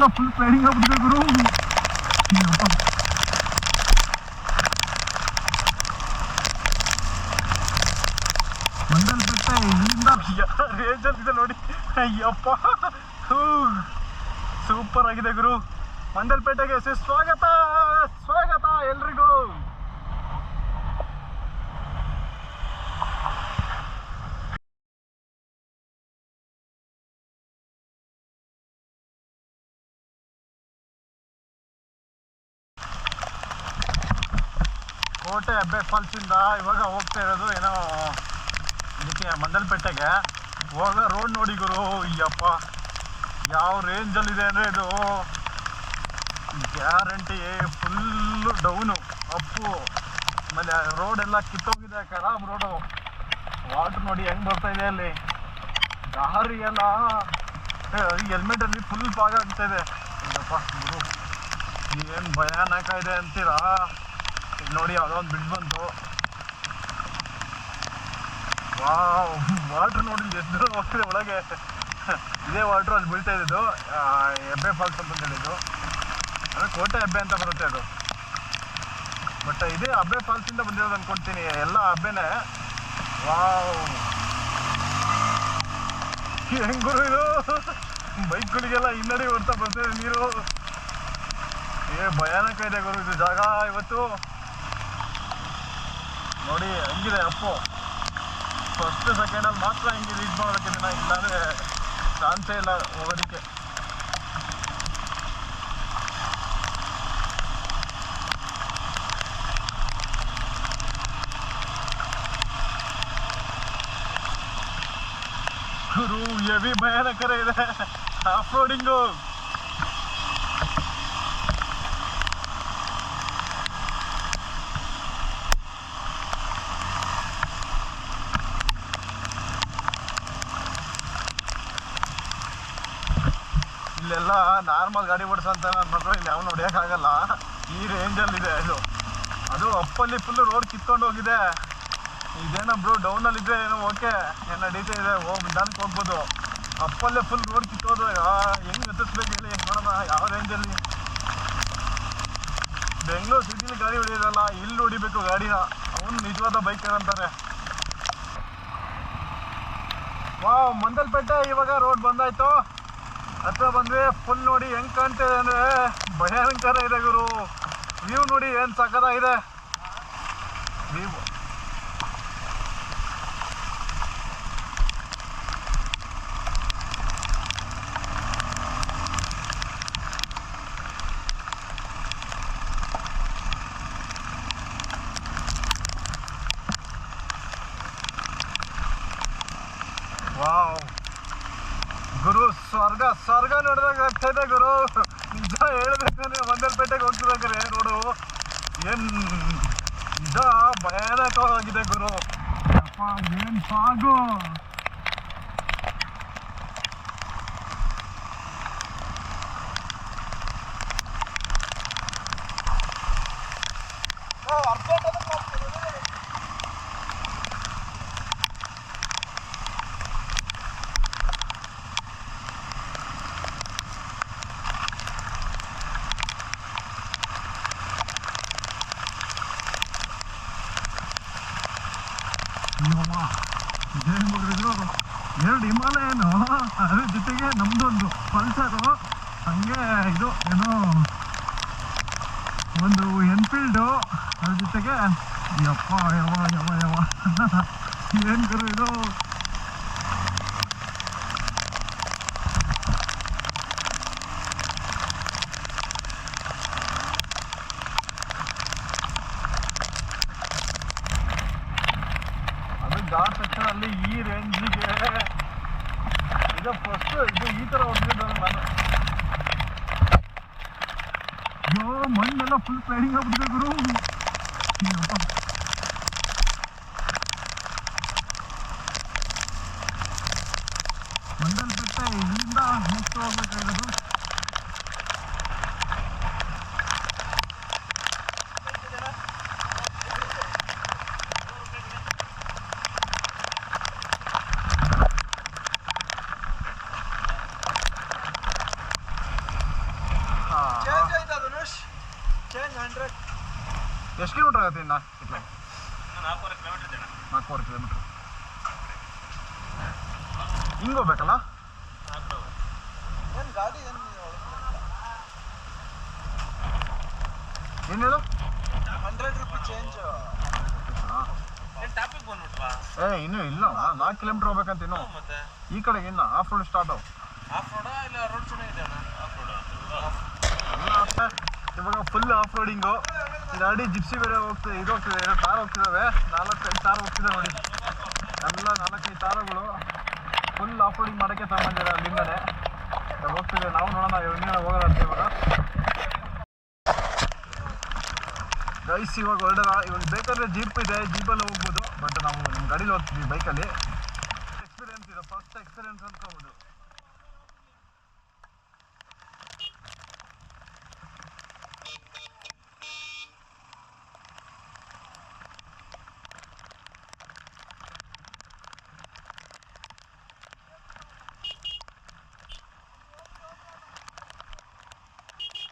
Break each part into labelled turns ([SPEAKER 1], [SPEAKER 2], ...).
[SPEAKER 1] ಮಣ್ಣೆಲ್ಲ full sliding ಆಗ್ಬಿಟ್ಟಿದೆ ಗುರು. ಮಂಡಲ್ ಬೆಟ್ಟ, ಇಲ್ಲಿಂದ ರೇಂಜಲ್ಲಿ ಇದೆ ನೋಡಿ. ಅಯ್ಯಪ್ಪ. ಸೂಪರ್ ಆಗಿದೆ ಗುರು. ಮಂಡಲ್ಪೇಟೆಗೆ ಪೇಟೆಗೆ ಸ್ವಾಗತ ಎಲ್ರಿಗೂ ಕೋಟೆ ಹೆಬ್ಬೆ ಫಾಲ್ಸಿಂದ ಇವಾಗ ಹೋಗ್ತಾ ಇರೋದು ಏನೋ ಇದಕ್ಕೆ ಮಂಡಲ್ಪೇಟೆಗೆ. ಹೋಗೋ ರೋಡ್ ನೋಡಿ ಗುರು, ಅಯ್ಯಪ್ಪ, ಯಾವ ರೇಂಜಲ್ಲಿದೆ ಅಂದರೆ ಇದು ಗ್ಯಾರಂಟಿ ಫುಲ್ಲು ಡೌನು ಅಪ್ಪು, ಆಮೇಲೆ ರೋಡ್ ಎಲ್ಲ ಕಿತ್ತೋಗಿದೆ ಖರಾಬ್ ರೋಡು ವಾಟರ್ ನೋಡಿ ಹೆಂಗ್ ಬರ್ತಾ ಇದೆ ಅಲ್ಲಿ. ದಾರಿ ಎಲ್ಲ ಹೆಲ್ಮೆಟ್ ಅಲ್ಲಿ ಫುಲ್ ಭಾಗ ಆಗ್ತಾ ಗುರು, ಏನು ಭಯಾನಕ ಇದೆ ಅಂತೀರಾ? ನೋಡಿ, ಯಾವುದೋ ಒಂದು ಬಂತು. ವಾವ್, ವಾಟ್ರ್ ನೋಡಿ ಎಷ್ಟು ದೂರ ಹೋಗ್ತಿದೆ ಒಳಗೆ. ಇದೇ ವಾಟ್ರ್ ಅಲ್ಲಿ ಬೀಳ್ತಾ ಇದ್ದು ಹೆಬ್ಬೆ ಫಾಲ್ಸ್ ಅಂತ ಹೇಳಿದ್ದು ಅಂದರೆ ಕೋಟೆ ಹೆಬ್ಬೆ ಅಂತ ಬರುತ್ತೆ ಅದು. ಬಟ್ ಇದೇ ಹಬ್ಬೆ ಫಾಲ್ಸಿಂದ ಬಂದಿರೋದು ಅನ್ಕೊಂತೀನಿ. ಎಲ್ಲ ಹಬ್ಬೆನೇ ವಾವ್. ಹೆಂಗ್ ಗುರು ಇದು? ಬೈಕ್ಗಳಿಗೆಲ್ಲ ಹಿನ್ನಡೆ ಬರ್ತಾ ಬರ್ತಿದೆ ನೀರು. ಏ, ಭಯಾನಕ ಇದೆ ಗುರು ಇದು ಜಾಗ ಇವತ್ತು. ನೋಡಿ, ಹಂಗಿದೆ, ಅಪ್ಪು. ಫಸ್ಟ್ ಸೆಕೆಂಡಲ್ಲಿ ಮಾತ್ರ ಹಿಂಗೆ ರೀಚ್ ಮಾಡೋದಕ್ಕೆ ದಿನ ಇಲ್ಲಾಂದ್ರೆ ಚಾನ್ಸೇ ಇಲ್ಲ ಹೋಗೋದಕ್ಕೆ. ಗುರು ಹೆವಿ ಭಯಾನಕರ ಇದೆ. ಆಫ್ ರೋಡಿಂಗು ಗಾಡಿ ಓಡಿಸೋಂತ ಮಕ್ಕಳು ಇಲ್ಲಿ ಯಾವ ಹೊಡಿಯೋಕ್ಕಾಗಲ್ಲ. ಈ ರೇಂಜಲ್ಲಿ ಇದೆ ಅದು ಅಪ್ಪಲ್ಲಿ ಫುಲ್ ರೋಡ್ ಕಿತ್ಕೊಂಡು ಹೋಗಿದೆ. ಇದೇನೋ ಬ್ರೋ ಡೌನಲ್ಲಿ ಇದ್ರೆ ಏನೋ ಓಕೆ ಏನು ನಡೀತಾ ಇದೆ ಹೋಗಿ ನಿಧಾನಕ್ಕೆ ಹೋಗ್ಬೋದು. ಅಪ್ಪಲ್ಲೇ ಫುಲ್ ರೋಡ್ ಕಿತ್ತೋದು. ಹೆಂಗೆ ಎತ್ತಿಸ್ಬೇಕು ಹೇಳಿ? ನೋಡೋಣ ಯಾವ ರೇಂಜಲ್ಲಿ ಬೆಂಗಳೂರು ಸಿಟಿಲಿ ಗಾಡಿ ಹೊಡಿಯೋದಲ್ಲ, ಇಲ್ಲಿ ಹೊಡಿಬೇಕು ಗಾಡಿನ. ಅವನು ನಿಜವಾದ ಬೈಕರ್ ಅಂತಾರೆ. ವಾವ್ ಮಂದಲ್ಪೇಟೆ ಇವಾಗ ರೋಡ್ ಬಂದಾಯ್ತು ಹತ್ರ ಬಂದ್ವಿ ಫುಲ್ ನೋಡಿ ಹೆಂಗ್ ಕಾಣ್ತಿದೆ ಅಂದ್ರೆ ಭಯಂಕರ ಇದೆ ಗುರು. ವ್ಯೂ ನೋಡಿ ಏನ್ ಸಕದಾಗಿದೆ ವ್ಯೂ ವಾವ್ ಗುರು ಸ್ವರ್ಗ ಸ್ವರ್ಗ ನೋಡಿದಾಗ ಆಗ್ತಾ ಇದೆ ಗುರು ನಿಜ ಹೇಳ್ಬೇಕಂದ್ರೆ ಮಂದಲ್ಪೇಟೆಗೆ ಹೋಗ್ತಿರ್ಬೇಕಾರೆ ನೋಡು ಏನ್ ನಿಜ ಭಯಾನಕವಾಗಿದೆ ಗುರು. ಅಪ್ಪ ಏನ್ ಸಾಗು? ಎರಡು ಹಿಮಾಲಯನು, ಅದ್ರ ಜೊತೆಗೆ ನಮ್ದೊಂದು ಪಲ್ಸರು. ಹಂಗೆ ಇದು, ಏನೋ, ಒಂದು ಎನ್ಫೀಲ್ಡು ಅದ್ರ ಜೊತೆಗೆ ಯಪ್ಪ ಯವ ಯವ ಯವ ಏನ್ ಗುರು ಇದು? ಅದು ತಕ್ಷಣ ಅಲ್ಲಿ ಈ ರೇಂಜಿಗೆ ಇದು ಫಸ್ಟ್ ಇದು ಈ ತರ ಹೊಡೆದಿದ್ದು ನಾನು ಅಯ್ಯೋ ಮಣ್ಣೆಲ್ಲ ಫುಲ್ ಸ್ಲೈಡಿಂಗ್ ಆಗ್ಬಿಟ್ಟಿದೆ ಗುರು ಅಯ್ಯಪ್ಪ. ಮಂಡಲ್ ಬೆಟ್ಟ ಇಲ್ಲಿಂದ ನೆಕ್ಸ್ಟ್ ಚೇಂಜ್
[SPEAKER 2] ಹಂಡ್ರೆಡ್
[SPEAKER 1] ಎಷ್ಟು ಕಿಲೋಮೀಟರ್ ಆಗುತ್ತೆ ಇನ್ನ? ಇಟ್ಲ
[SPEAKER 2] ನಾಲ್ಕೂವರೆ ಕಿಲೋಮೀಟರ್ ಇದೆ
[SPEAKER 1] ನಾಲ್ಕೂವರೆ ಕಿಲೋಮೀಟರ್ ಹಿಂಗೆ ಹೋಗ್ಬೇಕಲ್ಲ?
[SPEAKER 2] ಏನು ಗಾಡಿ ಏನು
[SPEAKER 1] ಏನು ಹೇಳು?
[SPEAKER 2] ಹಂಡ್ರೆಡ್ ರುಪಿ ಚೇಂಜ್ ಟಾಪಿಕ್ ಬಂದ್ಬಿಟ್ವಾ?
[SPEAKER 1] ಏ ಇನ್ನೂ ಇಲ್ಲ. ನಾಲ್ಕು ಕಿಲೋಮೀಟರ್ ಹೋಗ್ಬೇಕಂತ ಇನ್ನು. ಈ ಕಡೆ ಇನ್ನ off road start
[SPEAKER 2] off road ಇಲ್ಲ ರೋಡ್ ಚೆನ್ನಾಗಿದೆ ಅಣ್ಣ ಆಫ್ ರೋಡ್
[SPEAKER 1] ಇಲ್ಲ ಅಷ್ಟೇ. ಇವಾಗ ಫುಲ್ ಆಫ್ ರೋಡಿಂಗು ಗಾಡಿ ಜಿಪ್ಸಿ ಬೇರೆ ಹೋಗ್ತದೆ, ಇದು ಹೋಗ್ತಿದೆ ಏನೋ ಟಾರ್ ಹೋಗ್ತಿದಾವೆ. ನಾಲ್ಕೈದು ತಾರ್ ಹೋಗ್ತಿದೆ ನೋಡಿ. ಎಲ್ಲ ನಾಲ್ಕೈದು ತಾರುಗಳು ಫುಲ್ ಆಫ್ ರೋಡಿಂಗ್ ಮಾಡೋಕ್ಕೆ ತಗೊಂಡಿದ್ದಾರೆ ಅಲ್ಲಿಂದನೇ ಹೋಗ್ತಿದೆ, ನಾವು ನೋಡೋಣ ಇವಾಗ ಹೋಗೋಣ ಅಂತ ಇವಾಗ. ಗೈಸ್ ಇವಾಗ ಹೊರಡೋಣ. ಇವಾಗ ಬೇಕಾದ್ರೆ ಜೀಪ್ ಇದೆ ಜೀಪಲ್ಲಿ ಹೋಗ್ಬೋದು. ಬಟ್ ನಾವು ನಮ್ಮ ಗಾಡೀಲಿ ಹೋಗ್ತೀವಿ ಬೈಕಲ್ಲಿ ಎಕ್ಸ್ಪೀರಿಯನ್ಸ್ ಇದೆ ಫಸ್ಟ್ ಎಕ್ಸ್ಪೀರಿಯನ್ಸ್ ಅನ್ಕೋಬೋದು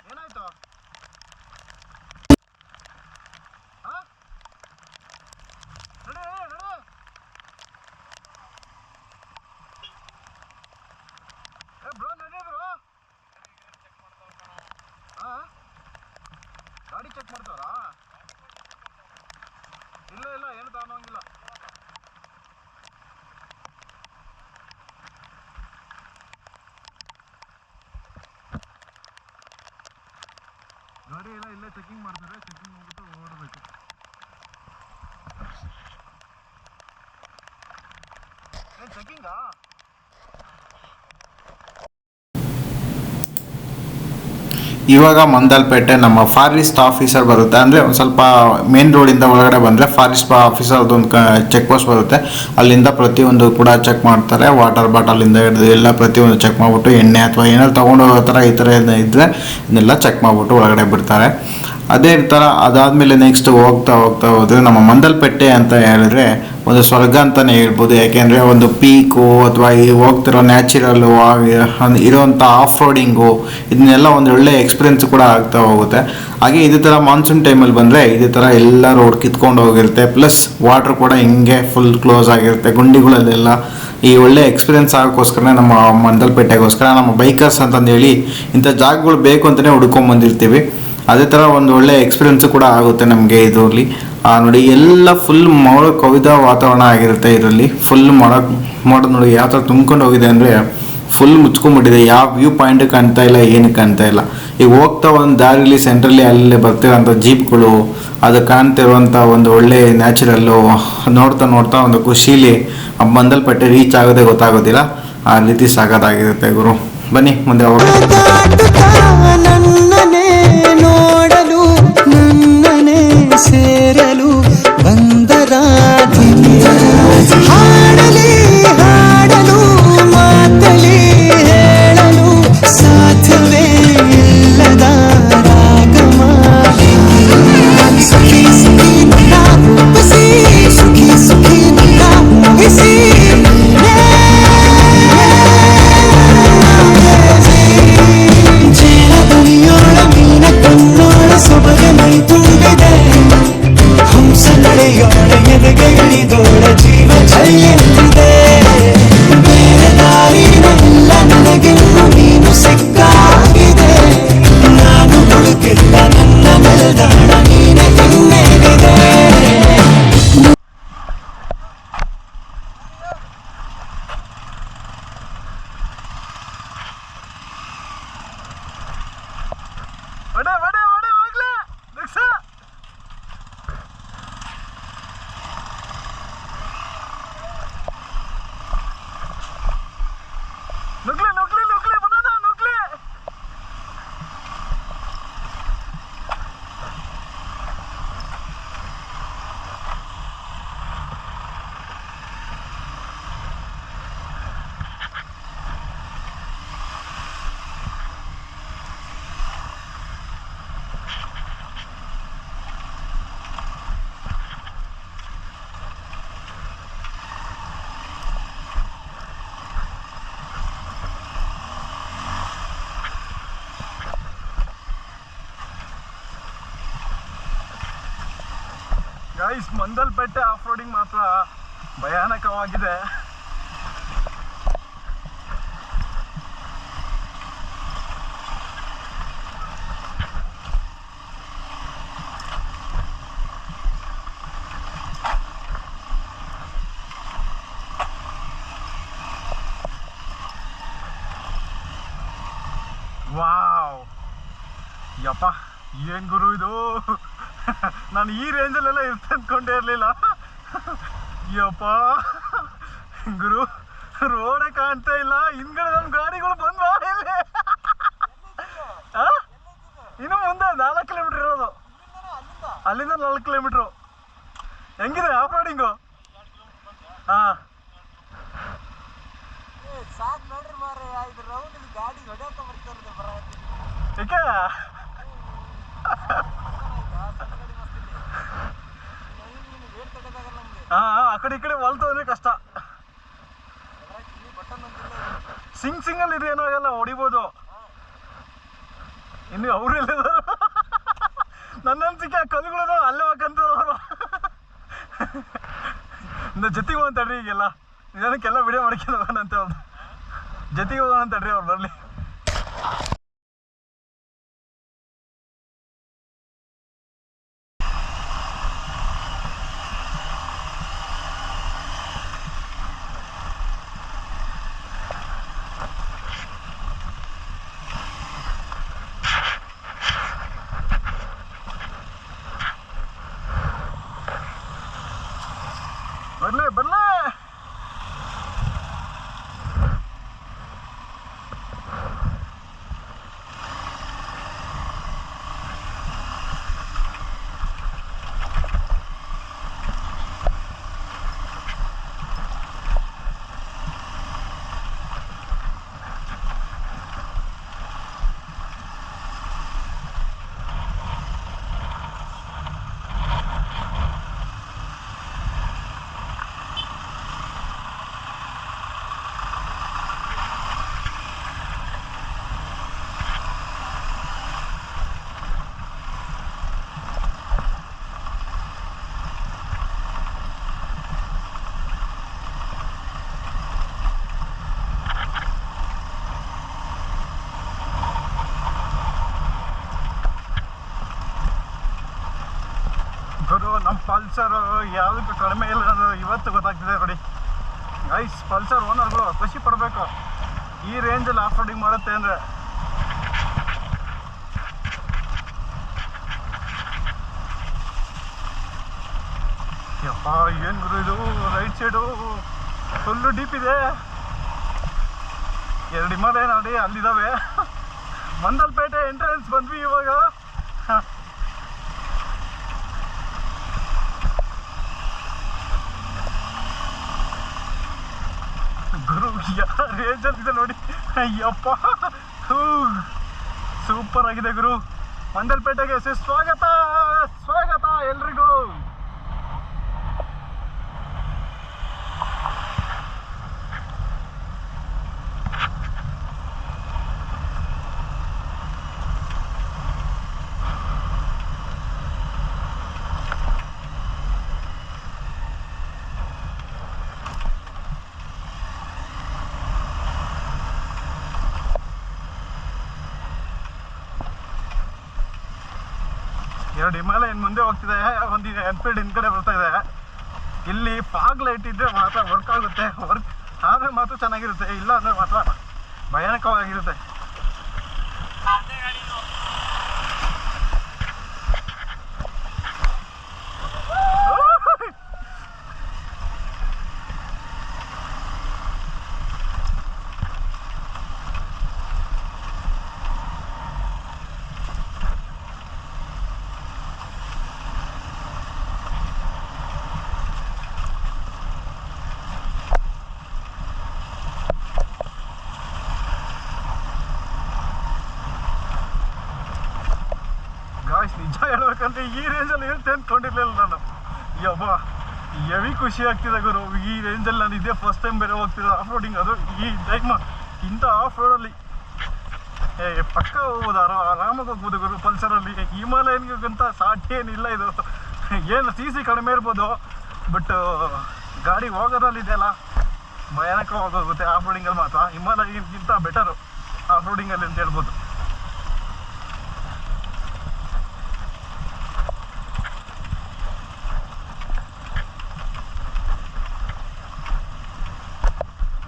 [SPEAKER 1] ಏನಾಯ್ತು ಆ? ನಡೆ, ನಡೆ. ಏ ಬ್ರೋ ನಡಿ ಬ್ರೋ ಆ? ಗಾಡಿ ಚೆಕ್ ಮಾಡ್ತಾರಾ ಇಲ್ಲ ಇಲ್ಲ ಏನು ತಗೊಂಡೋಗಿಲ್ಲ ಗಾಡಿ ಎಲ್ಲ ಇಲ್ಲೇ ಚೆಕಿಂಗ್ ಮಾಡ್ತಾರೆ ಚೆಕಿಂಗ್ ಹೋಗ್ಬಿಟ್ಟು ಓಡಬೇಕು. ಚೆಕಿಂಗಾ
[SPEAKER 3] ಇವಾಗ ಮಂದಲ್ಪೇಟೆ ನಮ್ಮ ಫಾರೆಸ್ಟ್ ಆಫೀಸರ್ ಬರುತ್ತೆ. ಅಂದರೆ ಒಂದು ಸ್ವಲ್ಪ ಮೇನ್ ರೋಡಿಂದ ಒಳಗಡೆ ಬಂದರೆ ಫಾರೆಸ್ಟ್ ಆಫೀಸರ್ ಅದೊಂದು ಚೆಕ್ ಪೋಸ್ಟ್ ಬರುತ್ತೆ. ಅಲ್ಲಿಂದ ಪ್ರತಿಯೊಂದು ಕೂಡ ಚೆಕ್ ಮಾಡ್ತಾರೆ. ವಾಟರ್ ಬಾಟಲಿಂದ ಹಿಡಿದು ಎಲ್ಲ ಪ್ರತಿಯೊಂದು ಚೆಕ್ ಮಾಡಿಬಿಟ್ಟು ಎಣ್ಣೆ ಅಥವಾ ಏನಾದ್ರು ತೊಗೊಂಡು ಹೋಗೋ ಥರ ಈ ಥರ ಇದ್ದರೆ ಇದನ್ನೆಲ್ಲ ಚೆಕ್ ಮಾಡಿಬಿಟ್ಟು ಒಳಗಡೆ ಬಿಡ್ತಾರೆ. ಅದೇ ಥರ ಅದಾದಮೇಲೆ ನೆಕ್ಸ್ಟ್ ಹೋಗ್ತಾ ಹೋಗ್ತಾ ಹೋದರೆ ನಮ್ಮ ಮಂದಲ್ಪೇಟೆ ಅಂತ ಹೇಳಿದ್ರೆ ಒಂದು ಸ್ವರ್ಗ ಅಂತಲೇ ಹೇಳ್ಬೋದು. ಯಾಕೆಂದರೆ ಒಂದು ಪೀಕು ಅಥವಾ ಈ ಹೋಗ್ತಿರೋ ನ್ಯಾಚುರಲ್ಲು ಇರೋವಂಥ ಆಫ್ ರೋಡಿಂಗು ಇದನ್ನೆಲ್ಲ ಒಂದು ಒಳ್ಳೆ ಎಕ್ಸ್ಪೀರಿಯನ್ಸ್ ಕೂಡ ಆಗ್ತಾ ಹೋಗುತ್ತೆ. ಹಾಗೆ ಇದೇ ಥರ ಮಾನ್ಸೂನ್ ಟೈಮಲ್ಲಿ ಬಂದರೆ ಇದೇ ಥರ ಎಲ್ಲ ರೋಡ್ ಕಿತ್ಕೊಂಡು ಹೋಗಿರುತ್ತೆ. ಪ್ಲಸ್ ವಾಟ್ರ್ ಕೂಡ ಹಿಂಗೆ ಫುಲ್ ಕ್ಲೋಸ್ ಆಗಿರುತ್ತೆ. ಗುಂಡಿಗಳಲ್ಲೆಲ್ಲ ಈ ಒಳ್ಳೆ ಎಕ್ಸ್ಪೀರಿಯನ್ಸ್ ಆಗೋಕ್ಕೋಸ್ಕರ ನಮ್ಮ ಮಂದಲ್ಪೇಟೆಗೋಸ್ಕರ ನಮ್ಮ ಬೈಕರ್ಸ್ ಅಂತಂದೇಳಿ ಇಂಥ ಜಾಗಗಳು ಬೇಕು ಅಂತಲೇ ಹುಡ್ಕೊಂಡ್ ಬಂದಿರ್ತೀವಿ ಅದೇ ಥರ ಒಂದು ಒಳ್ಳೆ ಎಕ್ಸ್ಪೀರಿಯನ್ಸ್ ಕೂಡ ಆಗುತ್ತೆ ನಮಗೆ ಇದರಲ್ಲಿ. ನೋಡಿ, ಎಲ್ಲ ಫುಲ್ ಮೋಡ ಕವಿದ ವಾತಾವರಣ ಆಗಿರುತ್ತೆ ಇದರಲ್ಲಿ. ಫುಲ್ ಮೋಡ ಮೋಡ ನೋಡಿ, ಯಾವ ಥರ ತುಂಬ್ಕೊಂಡು ಹೋಗಿದೆ ಅಂದರೆ ಫುಲ್ ಮುಚ್ಕೊಂಡ್ಬಿಟ್ಟಿದೆ. ಯಾವ ವ್ಯೂ ಪಾಯಿಂಟ್ ಕಾಣ್ತಾ ಇಲ್ಲ, ಏನು ಕಾಣ್ತಾ ಇಲ್ಲ. ಈಗ ಹೋಗ್ತಾ ಒಂದು ದಾರಿಲಿ ಸೆಂಟ್ರಲ್ಲಿ ಅಲ್ಲೇ ಬರ್ತಿರೋಂಥ ಜೀಪ್ಗಳು, ಅದು ಕಾಣ್ತಿರುವಂಥ ಒಂದು ಒಳ್ಳೆ ನ್ಯಾಚುರಲ್ಲು ನೋಡ್ತಾ ನೋಡ್ತಾ ಒಂದು ಖುಷೀಲಿ ಆ ಬಂದಲ್ಪಟ್ಟೆ ರೀಚ್ ಆಗೋದೇ ಗೊತ್ತಾಗೋದಿಲ್ಲ. ಆ ರೀತಿ ಸಾಗೋದಾಗಿರುತ್ತೆ ಗುರು. ಬನ್ನಿ, ಮುಂದೆ ಹೋಗೋಣ.
[SPEAKER 4] ಸೇರಲು ಹಾಡಲೇ ಹಾಡಲು.
[SPEAKER 1] ನುಗ್ಲಿ ನುಗ್ಲಿ ಗೈಸ್ ಮಂದಲ್ಪೇಟೆ ಆಫ್ ರೋಡಿಂಗ್ ಮಾತ್ರ ಭಯಾನಕವಾಗಿದೆ ವಾವ್ ಯಪ್ಪ ಏನ್ ಗುರು ಇದು ನಾನು ಈ ರೇಂಜಲ್ಲೆಲ್ಲ ಇರ್ತೆ ಅಂದ್ಕೊಂಡೇ ಇರಲಿಲ್ಲ. ಯಪ್ಪ. ಗುರು ರೋಡೇ ಕಾಣ್ತಾ ಇಲ್ಲ ಹಿಂದ್ಗಡೆ ನಮ್ಮ ಗಾಡಿಗಳು ಬಂದ್ವಾ ಇಲ್ಲಿ ಆ? ಇನ್ನು ಮುಂದೆ ನಾಲ್ಕು ಕಿಲೋಮೀಟರ್ ಇರೋದು ಅಲ್ಲಿಂದ ನಾಲ್ಕು ಕಿಲೋಮೀಟ್ರು ಹೆಂಗಿದೆ ಆಫ್ ರೋಡಿಂಗು ಹಾ
[SPEAKER 2] ಸಾಕ್ ನೋಡ್ರಿ ಮಾರ ಇದು ರೌಂಡ್ ಇಲ್ಲಿ ಗಾಡಿ ಹೊಡ್ಯಾಕ ಬರ್ತಾರ ಬರ
[SPEAKER 1] ಏಕೆ
[SPEAKER 2] ವೇಟ್ ತಗೋದಾಗಲ್ಲ ನಮ್ಗೆ
[SPEAKER 1] ಹಾ ಆ ಕಡೆ ಈ ಕಡೆ ಹೊಲ್ತು ಅಂದ್ರೆ ಕಷ್ಟ
[SPEAKER 2] ಇಲ್ಲಿ ಬಟನ್ ಅಂತಿಲ್ಲ
[SPEAKER 1] ಸಿಂಗ್ ಸಿಂಗಲ್ ಇದು ಏನೋ ಆಗಲ್ಲ ಹೊಡಿಬೋದು ಇನ್ನು ಅವ್ರೆಲ್ಲ ನನ್ನ ಅನ್ಸಿಕೆ ಆ ಕಲ್ಲುಗಳು ಅಲ್ಲೇ ಹೋಗಂತ ಜೊತೆಗೆ ಹೋಗೋಣ ತಡ್ರಿ ಈಗೆಲ್ಲ. ನಿಧಾನಕ್ಕೆಲ್ಲ ವಿಡಿಯೋ ಮಾಡ್ಕೊಂಡು ಹೋಗೋಣ ಅಂತ ಅವ್ರು ಜೊತೆಗೆ ಹೋಗೋಣ ತಡ್ರಿ ಅವ್ರು ಬರ್ಲಿ ಬರ್ಲಿ ಗುರು ನಮ್ಮ ಪಲ್ಸರ್ ಯಾವುದಕ್ಕೂ ಕಡಿಮೆ ಇಲ್ಲ ಅನ್ನೋದು ಇವತ್ತು ಗೊತ್ತಾಗ್ತಿದೆ ನೋಡಿ. ಐಸ್ ಪಲ್ಸರ್ ಓನರ್ಗಳು ಖುಷಿ ಪಡಬೇಕು. ಈ ರೇಂಜಲ್ಲಿ ಆಫ್ ರೋಡಿಂಗ್ ಮಾಡುತ್ತೆ ಅಂದರೆ. ಏನು ಗುರು ಇದು? ರೈಟ್ ಸೈಡು ಫುಲ್ಲು ಡೀಪ್ ಇದೆ. ಎರಡು ಹಿಮಾಲಯ ನೋಡಿ ಅಲ್ಲಿದ್ದಾವೆ ಮಂದಲ್ಪೇಟೆ ಎಂಟ್ರೆನ್ಸ್ ಬಂದ್ವಿ ಇವಾಗ. ಗುರು ರೇಂಜಲ್ಲಿ ಇದೆ ನೋಡಿ. ಅಯ್ಯಪ್ಪ. ಸೂಪರ್ ಆಗಿದೆ ಗುರು. ಮಂದಲ್ಪೇಟೆಗೆ ಸ್ವಾಗತ. ಸ್ವಾಗತ ಎಲ್ರಿಗೂ. ಎರಡು ಹಿಮಾಲಯ ಮುಂದೆ ಹೋಗ್ತಿದೆ, ಒಂದು ಎನ್ಫೀಲ್ಡ್ ಹಿಂದ್ಗಡೆ ಬರ್ತಾ ಇದೆ. ಇಲ್ಲಿ ಫಾಗ್ ಲೈಟ್ ಇದ್ರೆ ಮಾತ್ರ ವರ್ಕ್ ಆಗುತ್ತೆ. ವರ್ಕ್ ಆದರೆ ಮಾತ್ರ ಚೆನ್ನಾಗಿರುತ್ತೆ ಇಲ್ಲ ಅಂದ್ರೆ ಮಾತ್ರ ಭಯಾನಕವಾಗಿರುತ್ತೆ. ನಿಜ ಹೇಳ್ಬೇಕಂದ್ರೆ ಈ ರೇಂಜಲ್ಲಿ ಇರುತ್ತೆ ಅಂದ್ಕೊಂಡಿರ್ಲಿಲ್ಲ ನಾನು. ಯಬ್ಬ ಎವಿ ಖುಷಿ ಆಗ್ತಿದೆ ಗುರು. ಈ ರೇಂಜಲ್ಲಿ ನಾನು ಇದೇ ಫಸ್ಟ್ ಟೈಮ್ ಬೇರೆ ಹೋಗ್ತಿದ್ದೆ ಆಫ್ ರೋಡಿಂಗ್ ಅದು ಈ ಟೈಮ್ ಇಂಥ ಆಫ್ ರೋಡಲ್ಲಿ ಏ, ಪಕ್ಕ ಹೋಗ್ಬೋದು. ಆರಾ ಆರಾಮಾಗಿ ಹೋಗ್ಬೋದು ಗುರು ಪಲ್ಸರಲ್ಲಿ ಹಿಮಾಲಯನ್ಗಿಂತ ಸಾಟಿ ಏನಿಲ್ಲ ಇದು. ಏನು ಸಿ ಸಿ ಕಡಿಮೆ ಇರ್ಬೋದು. ಬಟ್ ಗಾಡಿ ಹೋಗೋದ್ರಲ್ಲಿ ಇದೆಯಲ್ಲ, ಭಯಾನಕವಾಗಿ ಹೋಗುತ್ತೆ. ಆಫ್ ರೋಡಿಂಗಲ್ಲಿ ಮಾತ್ರ. ಹಿಮಾಲಯಗಿಂತ ಬೆಟರು ಆಫ್ ರೋಡಿಂಗಲ್ಲಿ ಅಂತ ಹೇಳ್ಬೋದು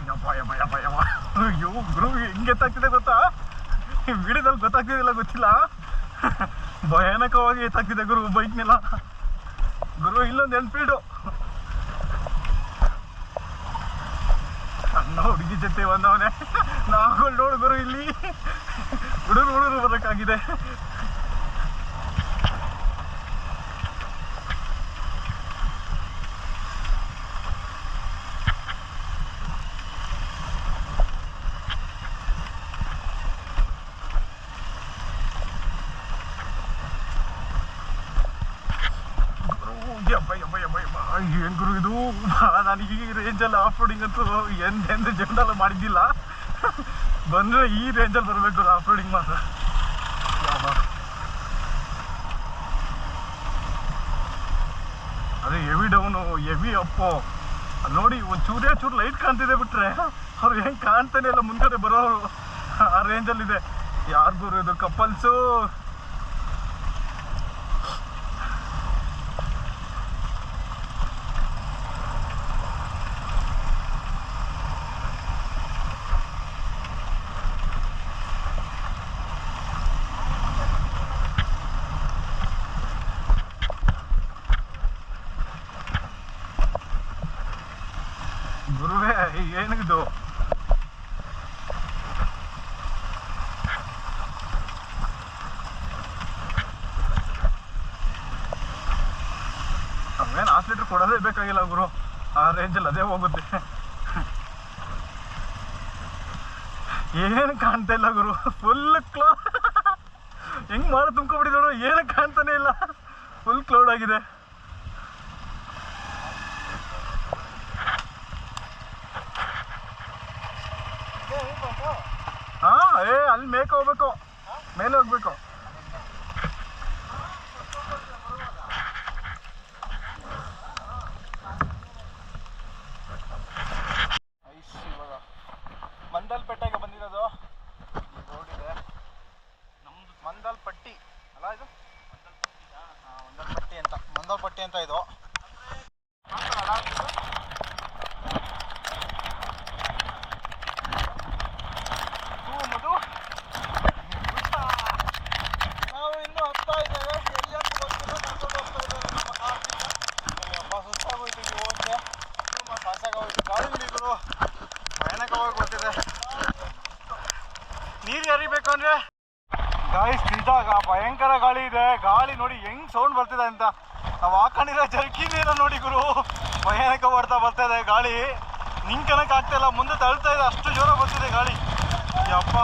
[SPEAKER 1] ಯಪ್ಪ ಯಪ್ಪ ಯಪ್ಪ ಯಪ್ಪ ಅಯ್ಯೋ ಗುರು ಹೆಂಗೆ ಗೊತ್ತಾಗ್ತಿದೆ ಗೊತ್ತಾ ವಿಡಿಯೋದಲ್ಲಿ ಗೊತ್ತಾಗ್ತಿದಿಲ್ಲ ಗೊತ್ತಿಲ್ಲ. ಭಯಾನಕವಾಗಿ ಎತ್ತಾಗ್ತಿದೆ ಗುರು ಬೈಕ್ನೆಲ್ಲ ಗುರು, ಇಲ್ಲೊಂದು ಎನ್ಫೀಲ್ಡು ಅಣ್ಣ ಹುಡುಗಿ ಜೊತೆ ಬಂದವನೇ. ನಾವುಗಳು ನೋಡು ಗುರು ಇಲ್ಲಿ. ಹುಡುಗರು ಹುಡುಗರು ಬರೋಕ್ಕಾಗಿದೆ ಗುರು, ಯಪ್ಪ ಯಪ್ಪ ಯಪ್ಪ ಯಪ್ಪ ಏನ್ ಗುರು ಇದು ನಾನು ಈ ರೇಂಜಲ್ಲಿ ಆಫ್ ಎಂದ ಜೀವನದಲ್ಲಿ ಮಾಡಿದ್ದಿಲ್ಲ. ಬಂದರೆ ಈ ರೇಂಜಲ್ಲಿ ಬರಬೇಕು ಆಫ್ ರೋಡಿಂಗ್ ಮಾತ್ರ. ಅದೇ ಹೆವಿ ಡೌನು ಹೆವಿ ಅಪ್ಪು ನೋಡಿ ಒಂದು ಚೂರೇ ಚೂರು ಲೈಟ್ ಕಾಣ್ತಿದೆ ಬಿಟ್ರೆ ಅವ್ರು ಹೆಂಗೆ ಕಾಣ್ತಾನೆ ಇಲ್ಲ ಮುಂದೆ ಬರೋರು. ಆ ರೇಂಜಲ್ಲಿದೆ ಯಾರಿಗೂ ಇದು, ಕಪಲ್ಸು? ಅವೇನು ಹಾಫ್ ಲೀಟ್ರ್ ಕೊಡೋದೇ ಬೇಕಾಗಿಲ್ಲ ಗುರು. ಆ ರೇಂಜಲ್ಲಿ ಅದೇ ಹೋಗುತ್ತೆ. ಏನು ಕಾಣ್ತಾ ಇಲ್ಲ ಗುರು. ಫುಲ್ ಕ್ಲೋ ಹೆಂಗ್ ಮಾಡಿ ತುಂಬ್ಕೊಬಿಡಿ ನೋಡು. ಏನು ಕಾಣ್ತಾನೆ ಇಲ್ಲ. ಫುಲ್ ಕ್ಲೌಡ್ ಆಗಿದೆ. ಹಾ, ಏ, ಅಲ್ಲಿ ಮೇಕೆ ಹೋಗ್ಬೇಕು. ಮೇಲೆ ಹೋಗ್ಬೇಕು ಐಸ್ ಇವಾಗ ಮಂದಲ್ಪೇಟೆಗೆ ಬಂದಿರೋದು ರೋಡ್ ಇದೆ ನಮ್ದು ಮಂದಲ್ಪಟ್ಟಿ ಅಲ್ಲ ಇದು ಹಾ, ಮಂದಲ್ಪಟ್ಟಿ ಅಂತ ಮಂದಲ್ಪಟ್ಟಿ ಅಂತ ಇದು ಹೂ, ಮಧು ನಾವು ಇನ್ನೂ ಹೋಗ್ತಾ ಇದ್ದೇವೆ ಎಲ್ಲಿ ಅಂತ ಗೊತ್ತಿಲ್ಲ ಕರ್ಕೊಂಡು ಹೋಗ್ತಾ ಇದ್ದೇವೆ ನಮ್ಮ ಕಾರ್ತಿಕ ಅಯ್ಯಪ್ಪ ಸುಸ್ತಾಗೋಯ್ತು ಇಲ್ಲಿ ಹೋಗ್ತೆ ಸಾಕಾಗೋಯ್ತು ಗಾಳಿ ಬಿಡಿಗಳು ಭಯಾನಕವಾಗಿ ಬರ್ತಿದೆ ನೀರು ಎರಿಬೇಕು ಅಂದ್ರೆ ಗಾಯ್ಸ್ ನಿಂತಾಗ ಭಯಂಕರ ಗಾಳಿ ನೋಡಿ ಹೆಂಗ್ ಸೌಂಡ್ ಬರ್ತಿದೆ ಅಂತ. ನಾವು ಹಾಕೊಂಡಿರೋ ಜರ್ಕಿ ನೀರ ನೋಡಿ ಗುರು. ಭಯಾನಕ ಬರ್ತಾ ಬರ್ತಾ ಇದೆ ಗಾಳಿ. ನಿಂಕನಕ್ಕೆ ಆಗ್ತಾ ಇಲ್ಲ, ಮುಂದೆ ತಳ್ತಾ ಇದೆ, ಅಷ್ಟು ಜೋರ ಬರ್ತಿದೆ ಗಾಳಿ. ಅಪ್ಪ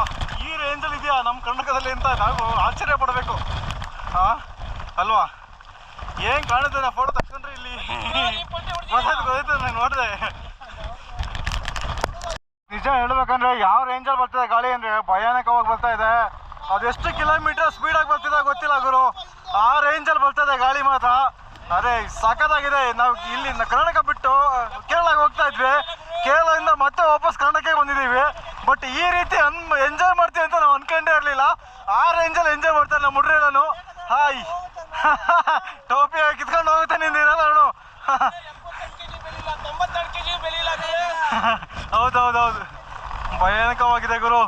[SPEAKER 1] ಈ ರೇಂಜಲ್ಲಿ ಇದೆಯಾ ನಮ್ಮ ಕರ್ನಾಟಕದಲ್ಲಿ ಅಂತ ನಾವು ಆಶ್ಚರ್ಯ ಪಡಬೇಕು. ಹಾ ಅಲ್ವಾ? ಏನ್ ಕಾಣುತ್ತೆ ನಾ ಫೋಟೋ ತಗೊಂಡ್ರೆ ಇಲ್ಲಿ? ಗೊತ್ತಾಯ್ತು ನೋಡಿದೆ. ನಿಜ ಹೇಳ್ಬೇಕಂದ್ರೆ ಯಾವ ರೇಂಜಲ್ಲಿ ಬರ್ತಿದೆ ಗಾಳಿ ಅಂದ್ರೆ ಭಯಾನಕವಾಗಿ ಬರ್ತಾ ಇದೆ. ಅದೆಷ್ಟು ಕಿಲೋಮೀಟರ್ ಸ್ಪೀಡಾಗಿ ಬರ್ತಿದೆ ಗೊತ್ತಿಲ್ಲ ಗುರು. ಆ ರೇಂಜಲ್ಲಿ ಬರ್ತದೆ ಗಾಳಿ ಮಾತ್ರ. ಅದೇ, ಸಖತ್ತಾಗಿದೆ. ನಾವು ಇಲ್ಲಿ ಕರ್ನಾಟಕ ಬಿಟ್ಟು ಕೇರಳಕ್ಕೆ ಹೋಗ್ತಾ ಇದ್ವಿ. ಕೇರಳದಿಂದ ಮತ್ತೆ ವಾಪಸ್ ಕರ್ನಾಟಕಕ್ಕೆ ಬಂದಿದ್ದೀವಿ. ಬಟ್ ಈ ರೀತಿ ಅನ್ ಎಂಜಾಯ್ ಮಾಡ್ತೀವಿ ಅಂತ ನಾವು ಅನ್ಕೊಂಡೇ ಇರಲಿಲ್ಲ. ಆ ರೇಂಜಲ್ಲಿ ಎಂಜಾಯ್ ಮಾಡ್ತಾರೆ ನಮ್ಮ ನಾನು ಹಾಯ್. ಟೋಪಿ ಕಿತ್ಕೊಂಡು ಹೋಗುತ್ತೆ ಹೌದು ಅವನು ಹೌದೌದೌದು. ಭಯಾನಕವಾಗಿದೆ ಗುರು.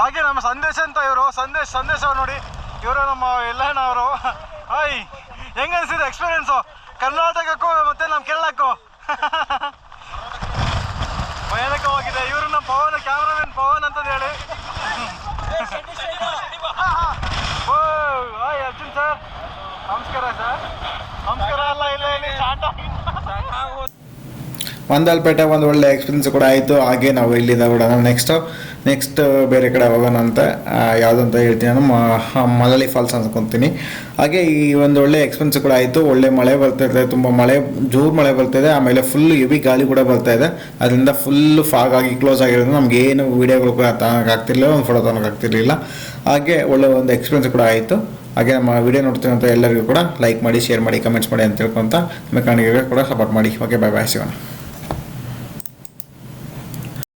[SPEAKER 1] ಹಾಗೆ ನಮ್ಮ ಸಂದೇಶ ಅಂತ ಇವರು. ಸಂದೇಶ್ ಸಂದೇಶ ನೋಡಿ. ಇವರು ನಮ್ಮ ಎಲ್ಲಣ್ಣ ಅವರು. ಹಾಯ್ ಹೆಂಗ ಅನಿಸಿದೆ ಎಕ್ಸ್ಪೀರಿಯನ್ಸು ಕರ್ನಾಟಕಕ್ಕೂ ಮತ್ತೆ ನಮ್ಮ ಕೇರಳಕ್ಕೂ. ಭಯಾನಕವಾಗಿದೆ. ಇವರು ನಮ್ಮ ಪವನ್ ಕ್ಯಾಮ್ರಾಮನ್ ಪವನ್ ಅಂತ ಹೇಳಿ. ಹಾಯ್ ಅರ್ಜುನ್ ಸರ್ ನಮಸ್ಕಾರ ಸರ್ ನಮಸ್ಕಾರ ಅಲ್ಲ, ಇಲ್ಲ, ಇಲ್ಲಿ ಸ್ಟಾರ್ಟ್
[SPEAKER 3] ಮಂದಲ್ಪೇಟೆ ಒಂದು ಒಳ್ಳೆ ಎಕ್ಸ್ಪೀರಿಯನ್ಸ್ ಕೂಡ ಆಯಿತು. ಹಾಗೆ ನಾವು ಇಲ್ಲಿಂದ ಕೂಡ ನೆಕ್ಸ್ಟ್ ನೆಕ್ಸ್ಟ್ ಬೇರೆ ಕಡೆ ಹೋಗೋಣ ಅಂತ ಯಾವುದಂತ ಹೇಳ್ತೀನಿ. ನಾನು ಮಲಳಿ ಫಾಲ್ಸ್ ಅನ್ಕೊತೀನಿ. ಹಾಗೆ ಈ ಒಂದು ಒಳ್ಳೆ ಎಕ್ಸ್ಪೀರಿಯನ್ಸ್ ಕೂಡ ಆಯಿತು. ಒಳ್ಳೆ ಮಳೆ ಬರ್ತಾ ಇದೆ. ತುಂಬ ಮಳೆ, ಜೋರು ಮಳೆ ಬರ್ತಾಯಿದೆ ಆಮೇಲೆ ಫುಲ್ ಹೆವಿ ಗಾಳಿ ಕೂಡ ಬರ್ತಾ ಇದೆ. ಅದರಿಂದ ಫುಲ್ ಫಾಗ್ ಆಗಿ ಕ್ಲೋಸ್ ಆಗಿರೋದು ನಮ್ಗೆ ಏನು ವೀಡಿಯೋಗಳು ಕೂಡ ತಗೋಕ್ಕಾಗ್ತಿರ್ಲಿಲ್ಲ ಒಂದು ಫೋಟೋ ತಗೋಕ್ಕಾಗ್ತಿರ್ಲಿಲ್ಲ ಹಾಗೆ ಒಳ್ಳೆ ಒಂದು ಎಕ್ಸ್ಪೀರಿಯನ್ಸ್ ಕೂಡ ಆಯಿತು. ಹಾಗೆ ನಮ್ಮ ವಿಡಿಯೋ ಅಂತ ಎಲ್ಲರಿಗೂ ಕೂಡ ಲೈಕ್ ಮಾಡಿ ಶೇರ್ ಮಾಡಿ ಕಮೆಂಟ್ಸ್ ಮಾಡಿ ಅಂತ ತಿಳ್ಕೊಂತ ಕಣ್ಣಿಗೆ ಕೂಡ ಸಪೋರ್ಟ್ ಮಾಡಿ. ಓಕೆ ಬೈ ಬಾಯ್ ಸಿಗೋಣ